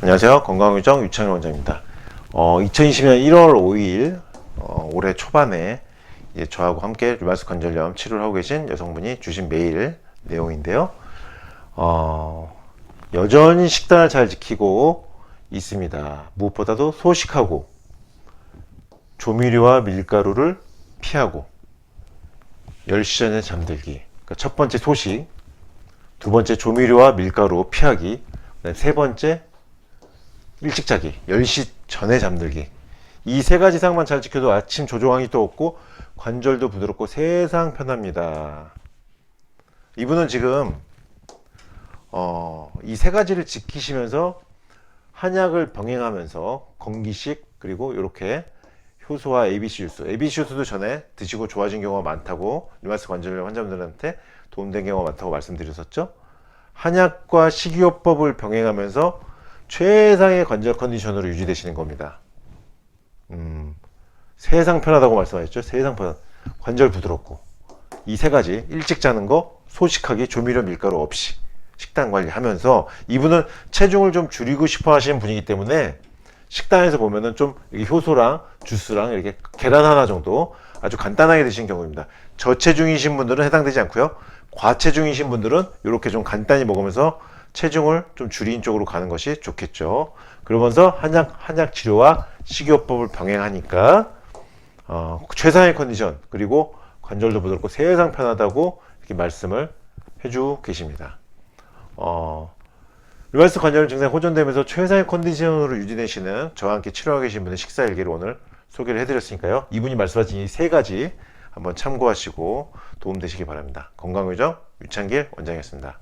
안녕하세요. 건강유정 유창일 원장입니다. 어, 2020년 1월 5일 어, 올해 초반에 저하고 함께 류마스 관절염 치료를 하고 계신 여성분이 주신 메일 내용인데요. 어, 여전히 식단을 잘 지키고 있습니다. 무엇보다도 소식하고 조미료와 밀가루를 피하고 10시 전에 잠들기. 그러니까 첫 번째 소식, 두 번째 조미료와 밀가루 피하기, 세 번째 일찍 자기, 10시 전에 잠들기. 이 세 가지 상만 잘 지켜도 아침 조종항이 또 없고 관절도 부드럽고 세상 편합니다. 이분은 지금 어, 이 세 가지를 지키시면서 한약을 병행하면서 건기식 그리고 이렇게 효소와 ABC 주스, ABC 주스도 전에 드시고 좋아진 경우가 많다고 류마스 관절염 환자분들한테 도움된 경우가 많다고 말씀드렸었죠. 한약과 식이요법을 병행하면서 최상의 관절 컨디션으로 유지되시는 겁니다. 음, 세상 편하다고 말씀하셨죠. 세상 편, 관절 부드럽고 이 세 가지 일찍 자는 거, 소식하기, 조미료, 밀가루 없이 식단 관리하면서 이분은 체중을 좀 줄이고 싶어 하시는 분이기 때문에 식단에서 보면은 좀 효소랑 주스랑 이렇게 계란 하나 정도 아주 간단하게 드시는 경우입니다. 저체중이신 분들은 해당되지 않고요. 과체중이신 분들은 이렇게 좀 간단히 먹으면서 체중을 좀 줄인 쪽으로 가는 것이 좋겠죠. 그러면서 한약 한약 치료와 식이요법을 병행하니까 어, 최상의 컨디션 그리고 관절도 부드럽고 세상 편하다고 이렇게 말씀을 해주고 계십니다. 어, 류마스 관절 증상 호전되면서 최상의 컨디션으로 유지되시는 저와 함께 치료하고 계신 분의 식사 일기를 오늘 소개를 해드렸으니까요. 이분이 말씀하신 이 세 가지 한번 참고하시고 도움되시기 바랍니다. 건강의정 유창길 원장이었습니다.